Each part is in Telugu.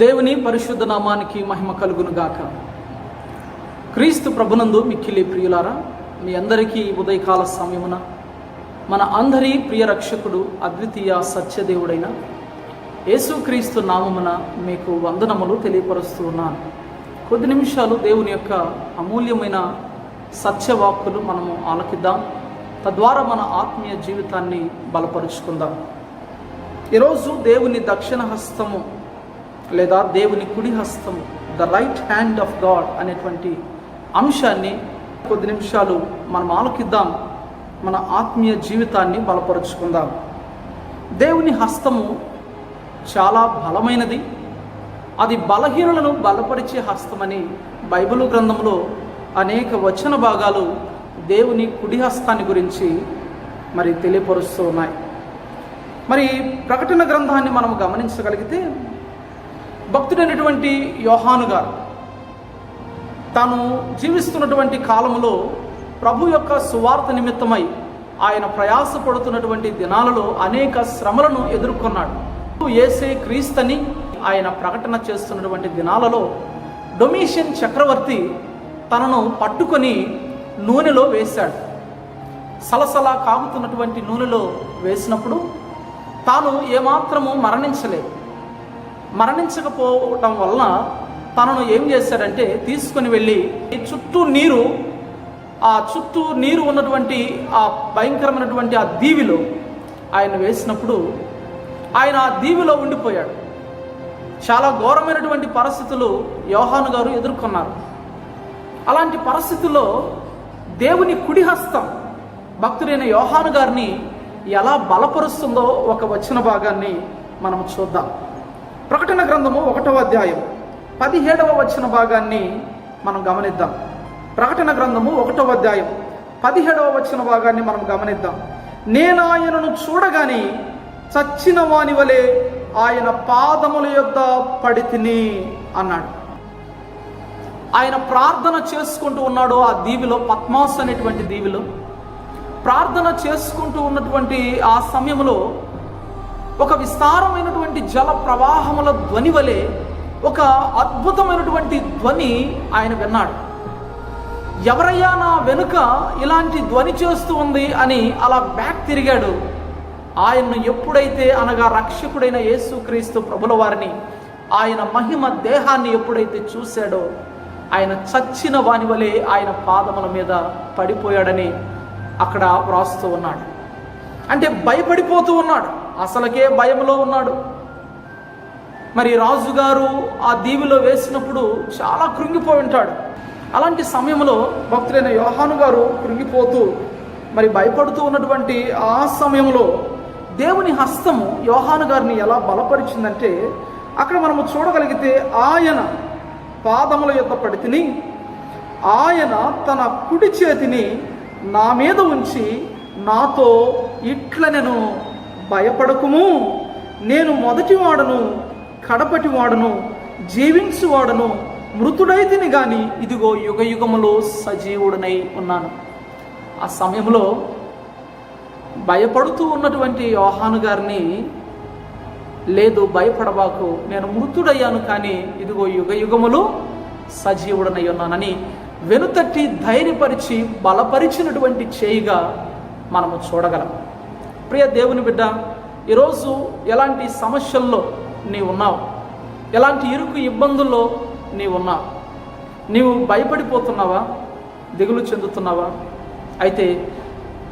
దేవుని పరిశుద్ధ నామానికి మహిమ కలుగును గాక క్రీస్తు ప్రభునందు మిక్కిలి ప్రియులారా మీ అందరికీ ఈ ఉదయకాల సమయమున మన అందరి ప్రియ రక్షకుడు అద్వితీయ సత్యదేవుడైన యేసుక్రీస్తు నామమున మీకు వందనములు తెలియపరుస్తూ ఉన్నాను. కొద్ది నిమిషాలు దేవుని యొక్క అమూల్యమైన సత్యవాక్కులు మనము ఆలకిద్దాం. తద్వారా మన ఆత్మీయ జీవితాన్ని బలపరుచుకుందాం. ఈరోజు దేవుని దక్షిణ హస్తము లేదా దేవుని కుడి హస్తము the right hand of God అనేటువంటి అంశాన్ని కొద్ది నిమిషాలు మనం ఆలోకిద్దాం మన ఆత్మీయ జీవితాన్ని బలపరుచుకుందాం. దేవుని హస్తము చాలా బలమైనది అది బలహీనులను బలపరిచే హస్తమని బైబిల్ గ్రంథంలో అనేక వచన భాగాలు దేవుని కుడి హస్తాన్ని గురించి మరి తెలియపరుస్తూ ఉన్నాయి. మరి ప్రకటన గ్రంథాన్ని మనం గమనించగలిగితే భక్తుడైనటువంటి యోహాను గారు తాను జీవిస్తున్నటువంటి కాలంలో ప్రభు యొక్క సువార్త నిమిత్తమై ఆయన ప్రయాసపడుతున్నటువంటి దినాలలో అనేక శ్రమలను ఎదుర్కొన్నాడు. ఏసే క్రీస్తని ఆయన ప్రకటన చేస్తున్నటువంటి దినాలలో డొమిషియన్ చక్రవర్తి తనను పట్టుకొని నూనెలో వేశాడు. సలసలా కాగుతున్నటువంటి నూనెలో వేసినప్పుడు తాను ఏమాత్రము మరణించలేదు. మరణించకపోవటం వలన తనను ఏం చేశాడంటే తీసుకొని వెళ్ళి ఈ చుట్టూ నీరు ఆ చుట్టూ నీరు ఉన్నటువంటి ఆ భయంకరమైనటువంటి ఆ దీవిలో ఆయన వేసినప్పుడు ఆయన ఆ దీవిలో ఉండిపోయాడు. చాలా ఘోరమైనటువంటి పరిస్థితులు యోహాను గారు ఎదుర్కొన్నారు. అలాంటి పరిస్థితుల్లో దేవుని కుడిహస్తం భక్తుడైన యోహాను గారిని ఎలా బలపరుస్తుందో ఒక వచ్చిన భాగాన్ని మనం చూద్దాం. ప్రకటన గ్రంథము ఒకటవ అధ్యాయం పదిహేడవ వచ్చిన భాగాన్ని మనం గమనిద్దాం. ప్రకటన గ్రంథము ఒకటవ అధ్యాయం పదిహేడవ వచ్చిన భాగాన్ని మనం గమనిద్దాం. నేను ఆయనను చూడగాని చచ్చిన వాని వలె ఆయన పాదముల యొద్ద పడి తిని అన్నాడు. ఆయన ప్రార్థన చేసుకుంటూ ఉన్నాడు ఆ దీవిలో పద్మాస్ అనేటువంటి దీవిలో. ప్రార్థన చేసుకుంటూ ఉన్నటువంటి ఆ సమయంలో ఒక విస్తారమైనటువంటి జల ప్రవాహముల ధ్వని వలె ఒక అద్భుతమైనటువంటి ధ్వని ఆయన విన్నాడు. ఎవరయ్యా నా వెనుక ఇలాంటి ధ్వని చేస్తూ ఉంది అని అలా బ్యాక్ తిరిగాడు. ఆయన్ను ఎప్పుడైతే అనగా రక్షకుడైన యేసుక్రీస్తు ప్రభుల వారిని ఆయన మహిమ దేహాన్ని ఎప్పుడైతే చూశాడో ఆయన చచ్చిన వాని వలె ఆయన పాదముల మీద పడిపోయాడని అక్కడ వ్రాస్తూ ఉన్నాడు. అంటే భయపడిపోతూ ఉన్నాడు. అసలకే భయంలో ఉన్నాడు. మరి రాజుగారు ఆ దీవిలో వేసినప్పుడు చాలా కృంగిపోయి ఉంటాడు. అలాంటి సమయంలో భక్తులైన యోహాను గారు కృంగిపోతూ మరి భయపడుతూ ఉన్నటువంటి ఆ సమయంలో దేవుని హస్తము యోహాను గారిని ఎలా బలపరిచిందంటే అక్కడ మనము చూడగలిగితే ఆయన పాదముల యొక్క పడితిని ఆయన తన కుడి చేతిని నా మీద ఉంచి నాతో ఇట్ల నేను భయపడకుము. నేను మొదటివాడను కడపటివాడను జీవించువాడను మృతుడైతిని గాని ఇదిగో యుగ యుగములో సజీవుడనై ఉన్నాను. ఆ సమయంలో భయపడుతూ ఉన్నటువంటి యోహాను గారిని లేదు భయపడబాకు నేను మృతుడయ్యాను కానీ ఇదిగో యుగ యుగములు సజీవుడనై ఉన్నానని వెనుతట్టి ధైర్యపరిచి బలపరిచినటువంటి చేయిగా మనము చూడగలం. ప్రియ దేవుని బిడ్డ ఈరోజు ఎలాంటి సమస్యల్లో నీ ఉన్నావు ఎలాంటి ఇరుకు ఇబ్బందుల్లో నీ ఉన్నావు నీవు భయపడిపోతున్నావా? దిగులు చెందుతున్నావా? అయితే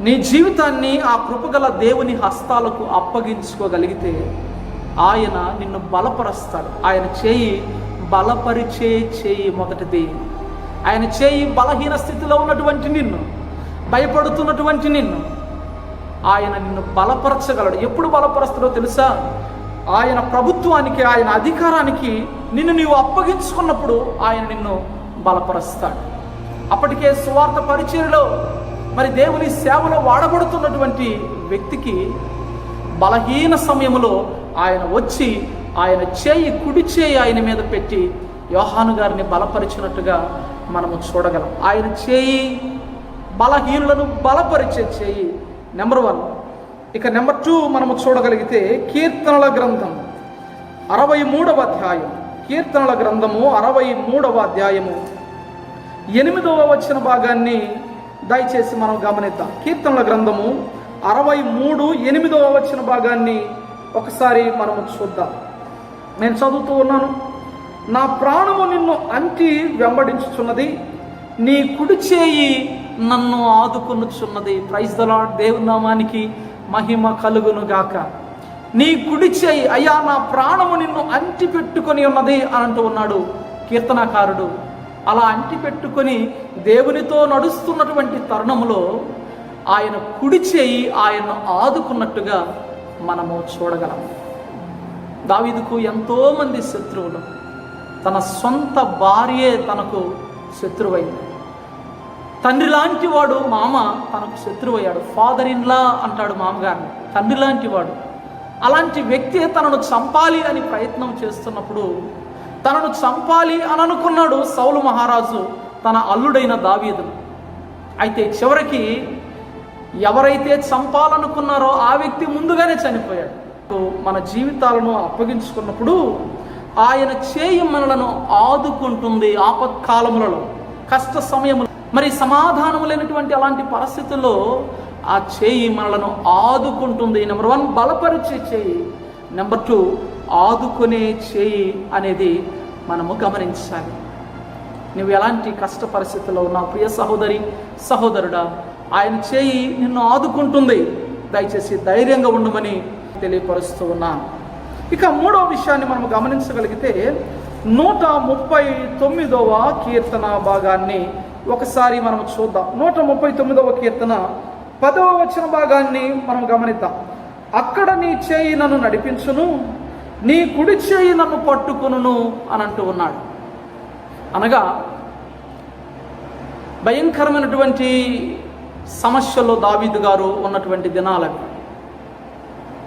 నీ జీవితాన్ని ఆ కృపగల దేవుని హస్తాలకు అప్పగించుకోగలిగితే ఆయన నిన్ను బలపరుస్తాడు. ఆయన చేయి బలపరిచే చేయి మొదటిది. ఆయన చేయి బలహీన స్థితిలో ఉన్నటువంటి నిన్ను భయపడుతున్నటువంటి నిన్ను ఆయన నిన్ను బలపరచగలడు. ఎప్పుడు బలపరుస్తాడో తెలుసా? ఆయన ప్రభుత్వానికి ఆయన అధికారానికి నిన్ను నీవు అప్పగించుకున్నప్పుడు ఆయన నిన్ను బలపరుస్తాడు. అప్పటికే సువార్త పరిచయలో మరి దేవుని సేవలో వాడబడుతున్నటువంటి వ్యక్తికి బలహీన సమయంలో ఆయన వచ్చి ఆయన చేయి కుడి చేయి ఆయన మీద పెట్టి యోహాను గారిని బలపరిచినట్టుగా మనము చూడగలం. ఆయన చేయి బలహీనులను బలపరిచే చేయి నెంబర్ వన్ ఇక నెంబర్ టూ మనము చూడగలిగితే కీర్తనల గ్రంథం. అరవై మూడవ అధ్యాయం. కీర్తనల గ్రంథము అరవై మూడవ అధ్యాయము. ఎనిమిదవ వచ్చిన భాగాన్ని దయచేసి మనం గమనిద్దాం. కీర్తనల గ్రంథము అరవై మూడు ఎనిమిదవ వచ్చిన భాగాన్ని ఒకసారి మనము చూద్దాం. నేను చదువుతూ ఉన్నాను. నా ప్రాణము నిన్ను అంటి వెంబడించుచున్నది. నీ కుడి చేయి నన్ను ఆదుకొనుచున్నది. ప్రైజ్ ద లాడ్ దేవునామానికి మహిమ కలుగును గాక నీ కుడి చేయి అయ్యా నా ప్రాణము నిన్ను అంటి పెట్టుకొని ఉన్నది అని అంటూ ఉన్నాడు కీర్తనాకారుడు. అలా అంటి పెట్టుకొని దేవునితో నడుస్తున్నటువంటి తరుణములో ఆయన కుడి చేయి ఆయన్ను ఆదుకున్నట్టుగా మనము చూడగలం. దావీదుకు ఎంతోమంది శత్రువులు. తన సొంత భార్యే తనకు శత్రువైంది. తండ్రి లాంటి వాడు మామ తనకు శత్రువు అయ్యాడు ఫాదర్ ఇన్లా అంటాడు మామగారిని. తండ్రి లాంటి వాడు. అలాంటి వ్యక్తి తనను చంపాలి అని ప్రయత్నం చేస్తున్నప్పుడు తనను చంపాలి అని అనుకున్నాడు సౌలు మహారాజు తన అల్లుడైన దావీదును. అయితే చివరికి ఎవరైతే చంపాలనుకున్నారో ఆ వ్యక్తి ముందుగానే చనిపోయాడు. మన జీవితాలను అప్పగించుకున్నప్పుడు ఆయన చేయి మనలను ఆదుకుంటుంది ఆపత్కాలములలో కష్ట సమయములు మరి సమాధానం లేనటువంటి అలాంటి పరిస్థితుల్లో ఆ చేయి మనలను ఆదుకుంటుంది. నెంబర్ వన్ బలపరిచే చేయి. నెంబర్ టూ ఆదుకునే చేయి అనేది మనము గమనించాలి. నువ్వు ఎలాంటి కష్ట పరిస్థితుల్లో ఉన్నావు ప్రియ సహోదరి సహోదరుడా ఆయన చేయి నిన్ను ఆదుకుంటుంది. దయచేసి ధైర్యంగా ఉండమని తెలియపరుస్తూ ఉన్నాను ఇక మూడవ విషయాన్ని మనం గమనించగలిగితే నూట ముప్పై తొమ్మిదవ కీర్తన భాగాన్ని ఒకసారి మనం చూద్దాం. నూట ముప్పై తొమ్మిదవ కీర్తన పదవ వచ్చిన భాగాన్ని మనం గమనిద్దాం. అక్కడ నీ చేయి నన్ను నడిపించును నీ కుడి చేయి నన్ను పట్టుకును అని అంటూ ఉన్నాడు. అనగా భయంకరమైనటువంటి సమస్యలో దావీదు గారు ఉన్నటువంటి దినాలవి.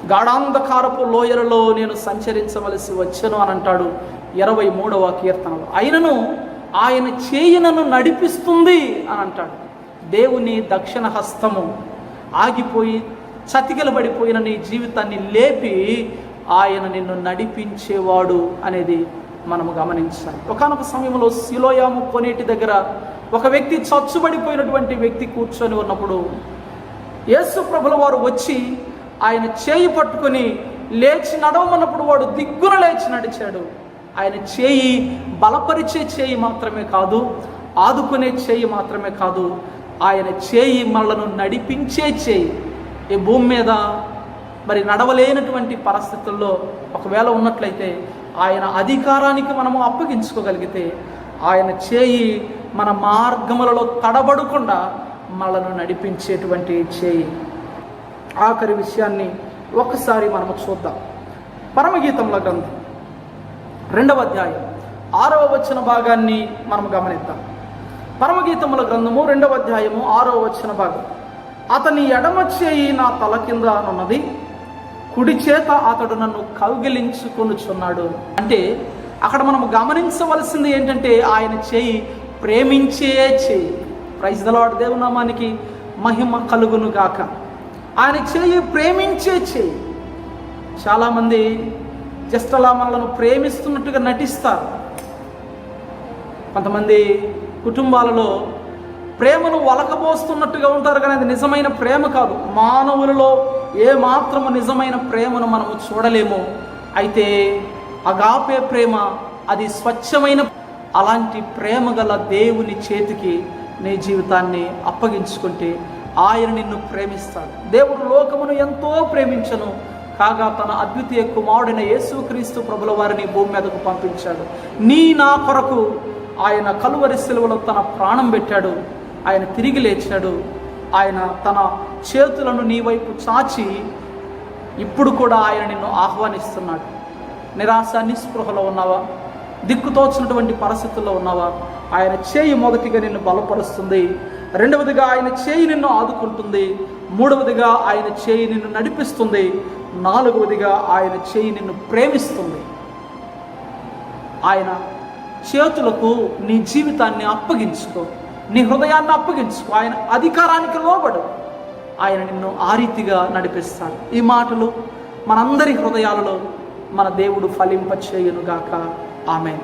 గాఢాంధకారపు లోయలలో నేను సంచరించవలసి వచ్చను అని అంటాడు ఇరవై మూడవ కీర్తనలో. అయినను ఆయన చేయినను నడిపిస్తుంది అని అంటాడు. దేవుని దక్షిణ హస్తము ఆగిపోయి చతికిలబడిపోయిన నీ జీవితాన్ని లేపి ఆయన నిన్ను నడిపించేవాడు అనేది మనము గమనించాలి. ఒకనొక సమయంలో శిలోయాము కొనేటి దగ్గర ఒక వ్యక్తి చచ్చుబడిపోయినటువంటి వ్యక్తి కూర్చొని ఉన్నప్పుడు యేసు ప్రభుల వారు వచ్చి ఆయన చేయి పట్టుకొని లేచి నడవమన్నప్పుడు వాడు దిగ్గున లేచి నడిచాడు. ఆయన చేయి బలపరిచే చేయి మాత్రమే కాదు ఆదుకునే చేయి మాత్రమే కాదు ఆయన చేయి మనలను నడిపించే చేయి. ఈ భూమి మీద మరి నడవలేనటువంటి పరిస్థితుల్లో ఒకవేళ ఉన్నట్లయితే ఆయన అధికారానికి మనము అప్పగించుకోగలిగితే ఆయన చేయి మన మార్గములలో తడబడకుండా మనలను నడిపించేటువంటి చేయి. ఆఖరి విషయాన్ని ఒక్కసారి మనము చూద్దాం. పరమగీతముల గ్రంథం రెండవ అధ్యాయం. ఆరవ వచ్చిన భాగాన్ని మనం గమనిద్దాం. పరమగీతముల గ్రంథము రెండవ అధ్యాయము ఆరవ వచ్చిన భాగం. అతని ఎడమ చేయి నా తల కింద అనున్నది కుడి చేత అతడు నన్ను కౌగిలించుకొనుచున్నాడు. అంటే అక్కడ మనం గమనించవలసింది ఏంటంటే ఆయన చేయి ప్రేమించే చేయి. ప్రైజ్ దలాడు దేవునామానికి మహిమ కలుగును గాక. ఆయన చేయి ప్రేమించే చేయి. చాలామంది జస్ట్ అలా మనలను ప్రేమిస్తున్నట్టుగా నటిస్తారు. కొంతమంది కుటుంబాలలో ప్రేమను వలకబోస్తున్నట్టుగా ఉంటారు కానీ అది నిజమైన ప్రేమ కాదు. మానవులలో ఏ మాత్రము నిజమైన ప్రేమను మనము చూడలేము. అయితే అగాపే ప్రేమ అది స్వచ్ఛమైన అలాంటి ప్రేమ గల దేవుని చేతికి నీ జీవితాన్ని అప్పగించుకుంటే ఆయన నిన్ను ప్రేమిస్తాడు. దేవుడు లోకమును ఎంతో ప్రేమించను. కాగా తన అద్వితీయ కుమారుడైన యేసుక్రీస్తు ప్రభుల వారిని భూమి మీదకు పంపించాడు. నీ నా కొరకు ఆయన కలువరి సెలవులో తన ప్రాణం పెట్టాడు. ఆయన తిరిగి లేచాడు. ఆయన తన చేతులను నీ వైపు చాచి ఇప్పుడు కూడా ఆయన నిన్ను ఆహ్వానిస్తున్నాడు. నిరాశ నిస్పృహలో ఉన్నావా? దిక్కుతోచినటువంటి పరిస్థితుల్లో ఉన్నావా? ఆయన చేయి మొదటిగా నిన్ను బలపరుస్తుంది. రెండవదిగా ఆయన చేయి నిన్ను ఆదుకుంటుంది. మూడవదిగా ఆయన చేయి నిన్ను నడిపిస్తుంది. నాలుగవదిగా ఆయన చేయి నిన్ను ప్రేమిస్తుంది. ఆయన చేతులకు నీ జీవితాన్ని అప్పగించుకో. నీ హృదయాన్ని అప్పగించుకో. ఆయన అధికారానికి లోబడు. ఆయన నిన్ను ఆ రీతిగా నడిపిస్తాడు. ఈ మాటలు మనందరి హృదయాలలో మన దేవుడు ఫలింప చేయునుగాక ఆమె